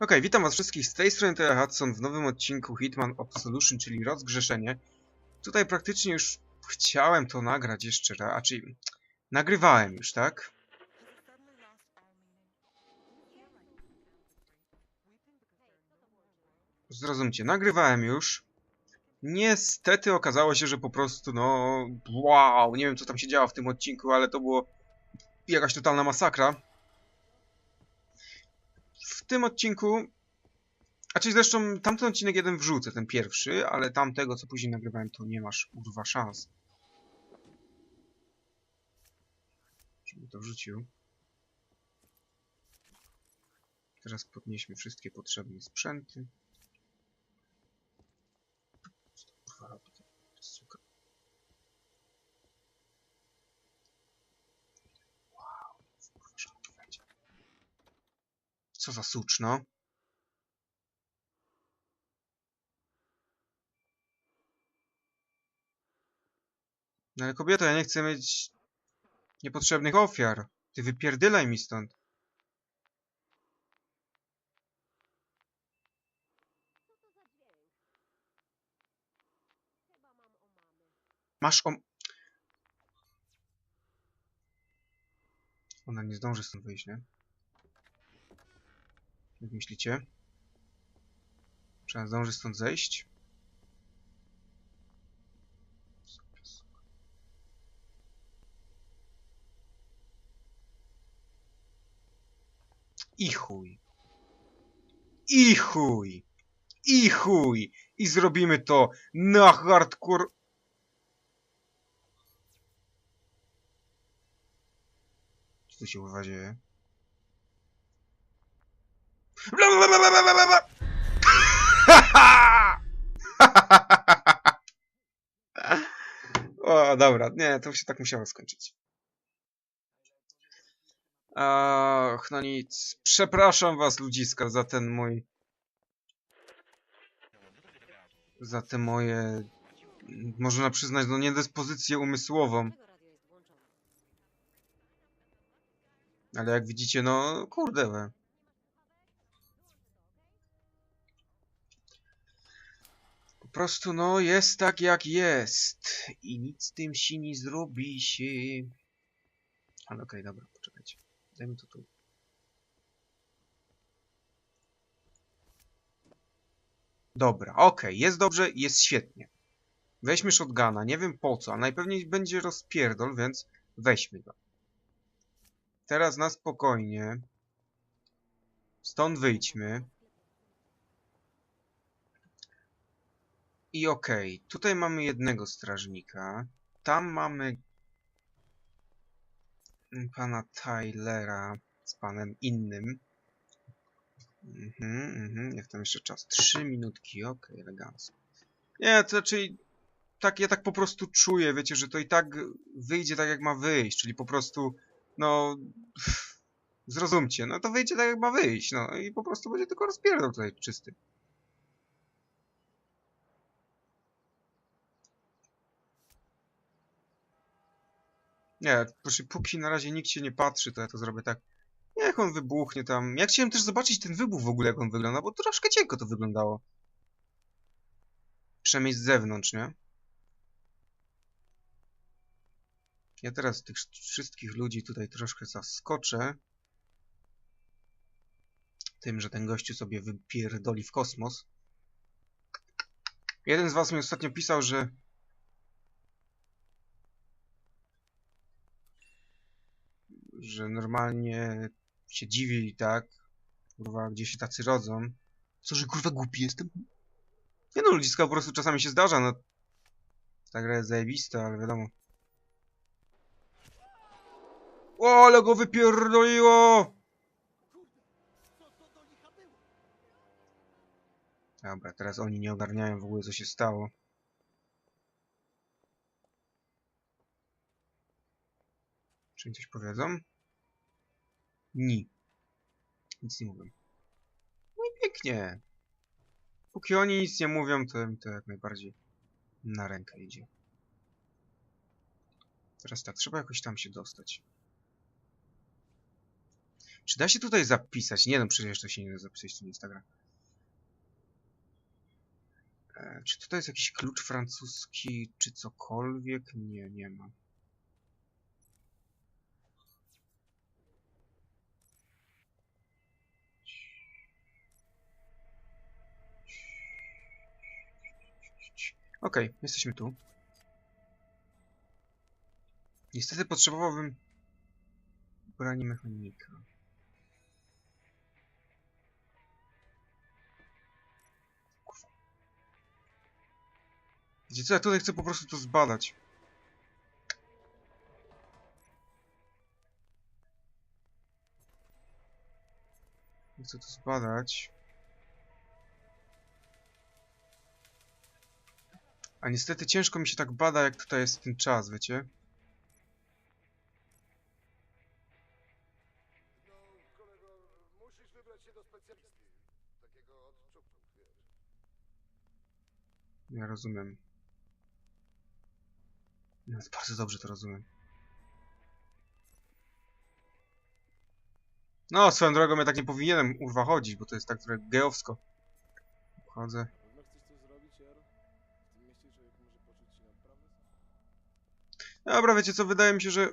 Okej, witam was wszystkich z tej strony, Hudson w nowym odcinku Hitman Absolution, czyli rozgrzeszenie. Tutaj praktycznie już chciałem to nagrać jeszcze raz, czyli nagrywałem już, tak? Zrozumcie, nagrywałem już. Niestety okazało się, że po prostu, no, wow, nie wiem co tam się działo w tym odcinku, ale to było jakaś totalna masakra. W tym odcinku a czy zresztą tamten odcinek jeden wrzucę, ten pierwszy, ale tamtego, co później nagrywałem, to nie masz urwa szans. Żebym to wrzucił. Teraz podnieśmy wszystkie potrzebne sprzęty. Co to kurwa robi ta suka? Wow, kurwa, że to będzie. Co za suczno. No ale kobieto, ja nie chcę mieć niepotrzebnych ofiar. Ty wypierdylaj mi stąd. Masz o... Ona nie zdąży stąd wyjść, nie? Jak myślicie? Czy ona zdąży stąd zejść? I chuj. I chuj. I chuj. I zrobimy to na hardcore. Co się kurwa dzieje? O, dobra, nie, to się tak musiało skończyć. Ach, no nic. Przepraszam was, ludziska, za ten mój... Za te moje... Można przyznać, no niedyspozycję umysłową. Ale jak widzicie, no kurde we. Po prostu, no, jest tak jak jest. I nic z tym się nie zrobi się. Ale okej, dobra, poczekajcie. Dajmy to tu. Dobra, okej, jest dobrze, jest świetnie. Weźmy shotguna, nie wiem po co, ale najpewniej będzie rozpierdol, więc weźmy go. Teraz na spokojnie. Stąd wyjdźmy. I okej, tutaj mamy jednego strażnika. Tam mamy pana Tylera z panem innym. Mhm, mhm, jak tam jeszcze czas? Trzy minutki, okej, elegancko. Nie, to raczej tak, ja tak po prostu czuję, wiecie, że to i tak wyjdzie tak jak ma wyjść, czyli po prostu, no, zrozumcie, no to wyjdzie tak jak ma wyjść, no i po prostu będzie tylko rozpierdol tutaj czysty. Nie, proszę, póki na razie nikt się nie patrzy, to ja to zrobię tak. Niech on wybuchnie tam. Ja chciałem też zobaczyć ten wybuch w ogóle, jak on wygląda, bo troszkę cienko to wyglądało. Przynajmniej z zewnątrz, nie? Ja teraz tych wszystkich ludzi tutaj troszkę zaskoczę. Tym, że ten gościu sobie wypierdoli w kosmos. Jeden z was mi ostatnio pisał, że że normalnie się dziwi, tak? Kurwa, gdzie się tacy rodzą. Co, że kurwa głupi jestem? Nie no, ludziska po prostu czasami się zdarza, no. Ta gra jest zajebista, ale wiadomo. O, ale go wypierdoliło! Dobra, teraz oni nie ogarniają w ogóle, co się stało. Czy coś powiedzą? Ni. Nic nie mówią. No i pięknie. Póki oni nic nie mówią, to mi to jak najbardziej na rękę idzie. Teraz tak, trzeba jakoś tam się dostać. Czy da się tutaj zapisać? Nie no, przecież to się nie da zapisać, ta gra. E, czy tutaj jest jakiś klucz francuski, czy cokolwiek? Nie, nie ma. Okej, jesteśmy tu. Niestety potrzebowałbym broni mechanika. Kurwa. Co, ja tutaj chcę po prostu to zbadać. Chcę to zbadać. A niestety ciężko mi się tak bada, jak tutaj jest ten czas, wiecie? Ja rozumiem. No, bardzo dobrze to rozumiem. No, swoją drogą ja tak nie powinienem urwa chodzić, bo to jest tak trochę gejowsko. Chodzę. Dobra, wiecie co, wydaje mi się, że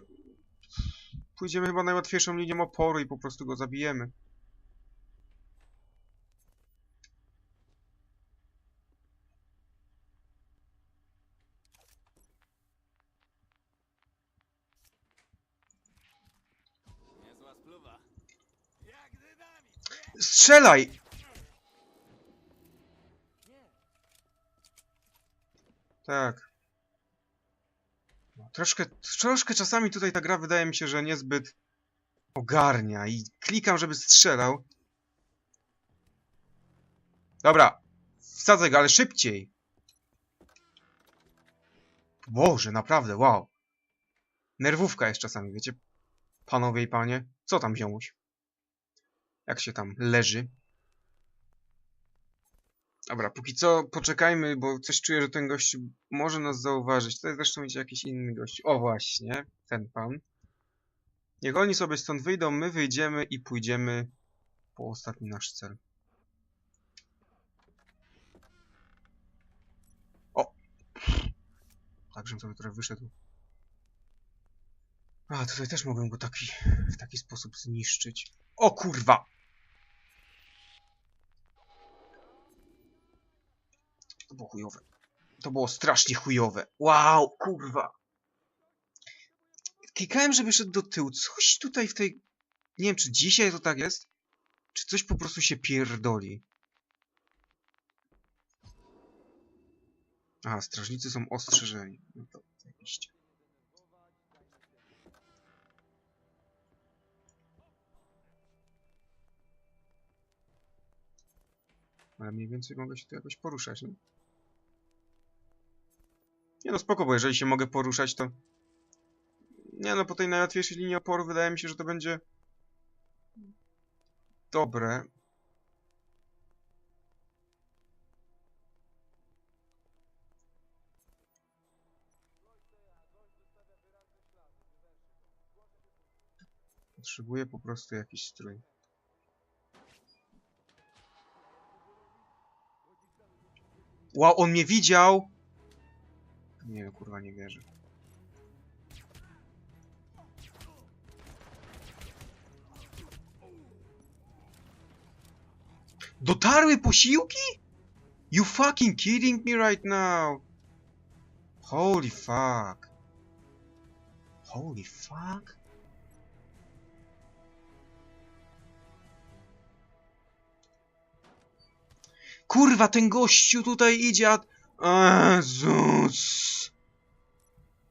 pójdziemy chyba najłatwiejszą linią oporu i po prostu go zabijemy. Strzelaj! Tak. Troszkę, troszkę czasami tutaj ta gra wydaje mi się, że niezbyt ogarnia i klikam, żeby strzelał. Dobra, wsadzaj go, ale szybciej. Boże, naprawdę, wow. Nerwówka jest czasami, wiecie? Panowie i panie. Co tam, ziomuś? Jak się tam leży? Dobra, póki co poczekajmy, bo coś czuję, że ten gość może nas zauważyć. Tutaj zresztą idzie jakiś inny gość. O właśnie, ten pan. Niech oni sobie stąd wyjdą, my wyjdziemy i pójdziemy po ostatni nasz cel. O! Także sobie trochę wyszedł. A, tutaj też mogłem go taki, w taki sposób zniszczyć. O kurwa! To było chujowe. To było strasznie chujowe. Wow, kurwa. Klikałem, żeby szedł do tyłu. Coś tutaj w tej... Nie wiem, czy dzisiaj to tak jest? Czy coś po prostu się pierdoli? Aha, strażnicy są ostrzeżeni. No to zajebiście. Ale mniej więcej mogę się tu jakoś poruszać, nie? Nie no, spoko, bo jeżeli się mogę poruszać, to... Nie no, po tej najłatwiejszej linii oporu wydaje mi się, że to będzie... Dobre. Potrzebuję po prostu jakiś strój. Wow, on mnie widział! Nie kurwa, nie wierzę. Dotarły posiłki? You fucking kidding me right now? Holy fuck. Holy fuck. Kurwa, ten gościu tutaj idzie, a... Jezus.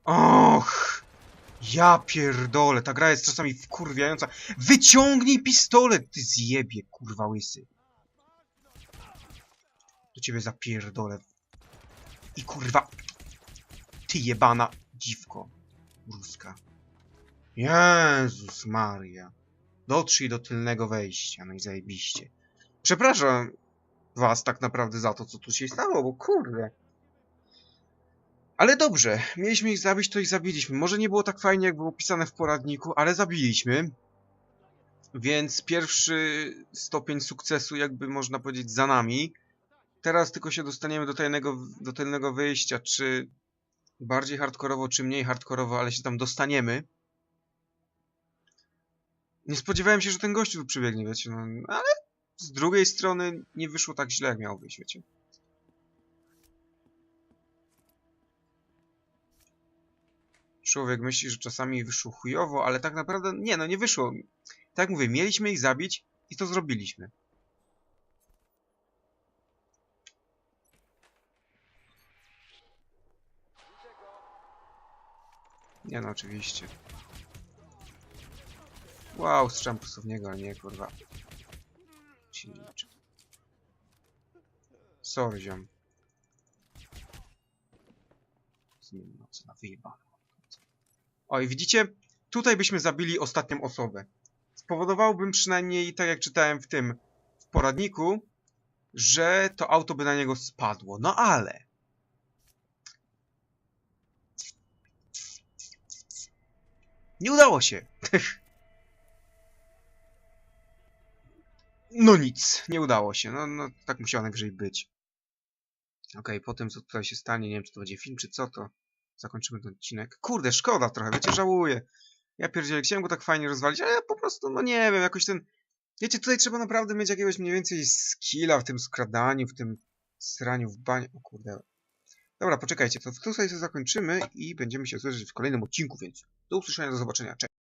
Och. Ja pierdolę, ta gra jest czasami wkurwiająca. Wyciągnij pistolet, ty zjebie, kurwa łysy. Do ciebie zapierdolę. I kurwa... Ty jebana dziwko. Ruska. Jezus Maria. Dotrzyj do tylnego wejścia, no i zajebiście. Przepraszam was tak naprawdę za to, co tu się stało, bo kurde. Ale dobrze, mieliśmy ich zabić, to ich zabiliśmy. Może nie było tak fajnie, jak było pisane w poradniku, ale zabiliśmy. Więc pierwszy stopień sukcesu, jakby można powiedzieć, za nami. Teraz tylko się dostaniemy do tajnego, do tajnego wyjścia, czy bardziej hardkorowo, czy mniej hardkorowo, ale się tam dostaniemy. Nie spodziewałem się, że ten gościu tu przybiegnie, wiecie, no, ale z drugiej strony nie wyszło tak źle, jak miało wyjść, wiecie. Człowiek myśli, że czasami wyszło chujowo, ale tak naprawdę nie, no nie wyszło. Tak jak mówię, mieliśmy ich zabić i to zrobiliśmy. Nie no, oczywiście. Wow, strzałem po niego, ale nie, kurwa. Nie liczy. Sorry, ziom. Zmienię nocy na wyjebane. Oj, widzicie? Tutaj byśmy zabili ostatnią osobę. Spowodowałbym przynajmniej, tak jak czytałem w tym w poradniku, że to auto by na niego spadło. No ale... Nie udało się. No nic, nie udało się. No, no tak musiało najwyżej być. Okej, po tym co tutaj się stanie, nie wiem czy to będzie film czy co, to zakończymy ten odcinek. Kurde, szkoda trochę, wiecie, żałuję. Ja pierdzielę, chciałem go tak fajnie rozwalić, ale ja po prostu, no nie wiem, jakoś ten... Wiecie, tutaj trzeba naprawdę mieć jakiegoś mniej więcej skilla w tym skradaniu, w tym sraniu w banie. O kurde. Dobra, poczekajcie, to tutaj sobie zakończymy i będziemy się słyszeć w kolejnym odcinku, więc do usłyszenia, do zobaczenia, cześć.